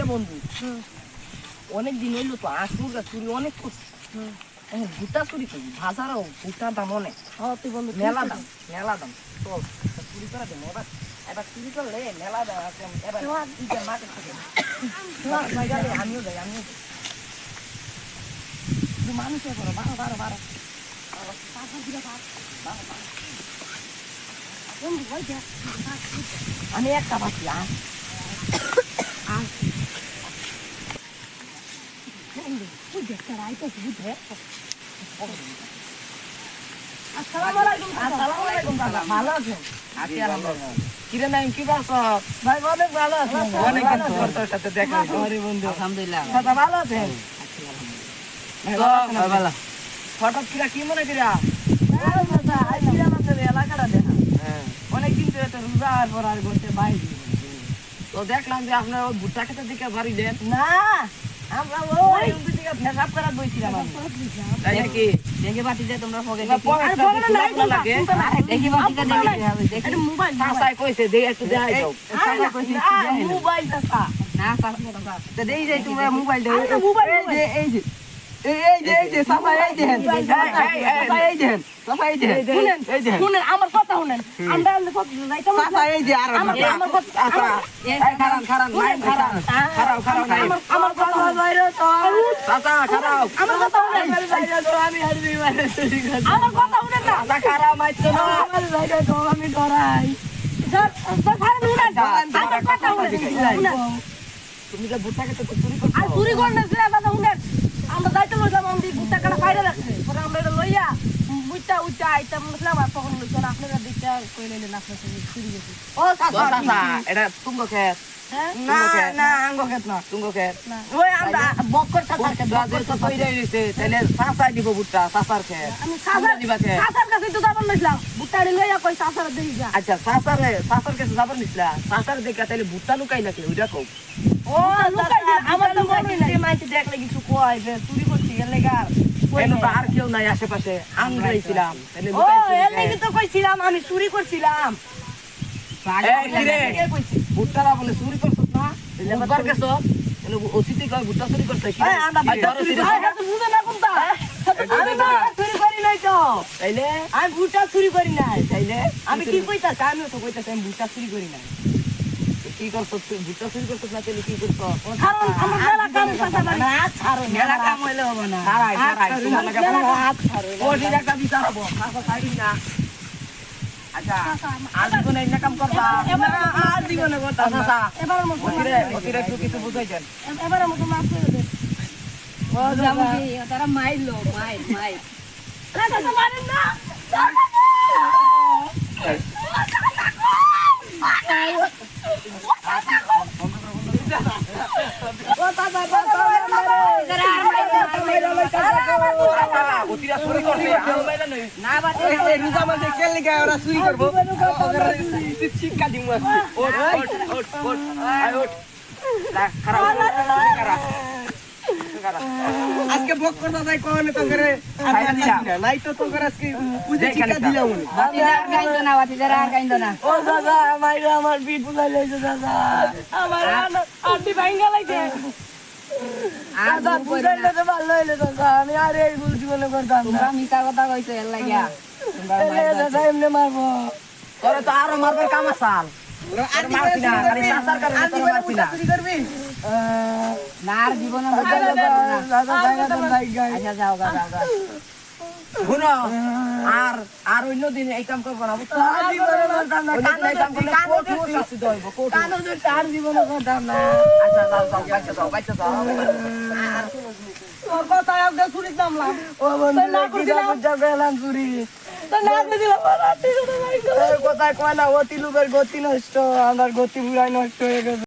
রে বন্ধু। অনেক দিন হইল তো আঁশ মুরগা চুরি অনেক করছি। ভুট্টা চুরি করি বাজারও ভুট্টার দাম অনেক। হ্যাঁ তুই বন্ধু মেলা দাম মেলা দাম। চল চুরি করে দেন এবার এবার চুরি করলে মেলা দাম আছে এবার মাঠে থেকে আমিও যাই আমিও যাই। শুধু মানুষে করো বারো বারো বারো। আমি একটা বাকি আ। ভালো আছেন আছি আলহামদুলিল্লাহ কিরে নাইম কি বাস ভাই অনেক ভালো আছেন অনেক দিন পর তোর সাথে দেখা হইল বন্ধু আলহামদুলিল্লাহ দাদা ভালো আছেন তো ভালো হঠাৎ কিরা কি মনে কিরা এলাকাটা দেখা অনেকদিন তো রোজা আর পর আর করতে বাইরে তো দেখলাম যে আপনার ওই ভুট্টা খেতের দিকে বাড়ি দেন। না আমরা ওই দিকে করা বইছিলাম তাই নাকি? দেখে তোমরা ফগে দেখি। দেখি হবে মোবাইল কইছে দে একটু দেখাই দাও। মোবাইল না তো দেই যাই তোমরা মোবাইল দাও। মোবাইল, এই যে কথা শুনেন আমরা আমরা কথা যাইতাম এই যে আর আমার আমার কথা চাচা এই খারান খারান নাই খারান খারাও খারাও নাই। আমার আমার বাইরে তো চাচা খারাও আমার কথা বাইরে তো আমি হারবি বাইরে আমার কথা শুনেন না। চাচা খারাও মাইছো না। আমার বাইরে তো আমি ডরাই। স্যার স্যার ভাই শুনেন আমার কথা শুনেন তুমি যে ভুট্টা তো চুরি করছ আর চুরি করে না দাদা শুনেন আমরা যাইতে লইলাম আমি বুটটা কাটা ফাইরা রাখছে পরে আমরা এটা লইয়া বুটটা আইতাম বুঝলাম আর তখন লইছেন আপনারা দিকটা কই লইলেন আপনার সঙ্গে চুরি গেছে ও চাচা চাচা এটা তুঙ্গ খেত না না আঙ্গ খেত না তুঙ্গ খেত ওই আমরা বক্কর চাচার খেত বক্কর তো তৈরি হইছে তাহলে চাচাই দিব চাচার খেত আমি তোমরা দিবা খেত সাসার কাছে তো যাবার লইছিলাম বুটটা লইয়া কই সাসার দেই যা আচ্ছা চাচারে চাচার কাছে যাবার নিছিলা চাচার দেখা তাহলে ভুট্টা লুকাই নাকি ওইটা কও ও লুকাই আমার তো মনে নাই। মাইতে দেখলে কিছু কয় যে চুরি করছি এর লেগা কেন আর কেউ নাই আশেপাশে। আমরাই ছিলাম ও এর লাগি তো কইছিলাম আমি চুরি করছিলাম। ভুট্টারা বলে চুরি করছস না? বুধবার গেছ? অতিথি কয় ভুট্টা চুরি করছে কি বুঝে না কোনটা? আমি চুরি করি নাই তো। তাইলে? আমি বুটটা চুরি করি নাই। তাইলে? আমি কি কইতাছি? আমিও তো কইতাছি আমি বুটটা চুরি করি নাই। কি করছস তুই? ভুট্টা চুরি করছস না তাহলে কি করছস কারণ আমার মেলা কাম চাচা বাড়ি। না ছাড়ো মেলা কাম হইলে হবে না। ছাড়াই ছাড়াই হাত ছাড়ো ওটির একটা বিচার হব। কাকা ছাড়ি না আচ্ছা আর জীবনে এই কাম করবা? না আর জীবনে করতা না। এবারের মতো অতিরে। অতিরে একটু কিছু বুঝাইছেন এবারের মতো মাফ করে দেন তারা মাইলো মাই মাই না চাচা মারেন না অতিরা চুরি করছে আমি বাইরে নই না বাটি রোজা মাঝে খেল লিখা ওরা চুরি করব শিক্ষা দিব ওট ওট ওট ওট আয় ওট খারাপ খারাপ আজকে বক করতে যাই কোনে তো করে। নাই তো তো করে আজকে পুজো দেখ দিলাম উনি। বাটি না বাটি আর কাইন্দ না। ও দাদা আমার আমার পিঠ বুলাই লাইছে দাদা। আমার আন্টি ভাঙ্গা লাইছে দাদা বুঝাইলে না। তো ভালো হইলে দাদা আমি আর এই ভুল জীবনে করতাম তোমরা কথা কইছো এর লাগিয়া দাদা এমনি মারবো তোরে তো আরও মারবার কাম আসাল না আর জীবনে আচ্ছা যাও যাও যাও। শুনো আর অন্য দিন এই কাম করব না। জীবনে করতাম না আচ্ছা যাও যাও যাও যাও তোর কথা চুরি ও বন্ধু না করছিলাম চুরি তো না করছিলাম আর আন্টি কথা ভাঙ্গা কোথায় কয় না অতি লোকের গতি নষ্ট আমার গতি বুড়াই নষ্ট হয়ে গেছে।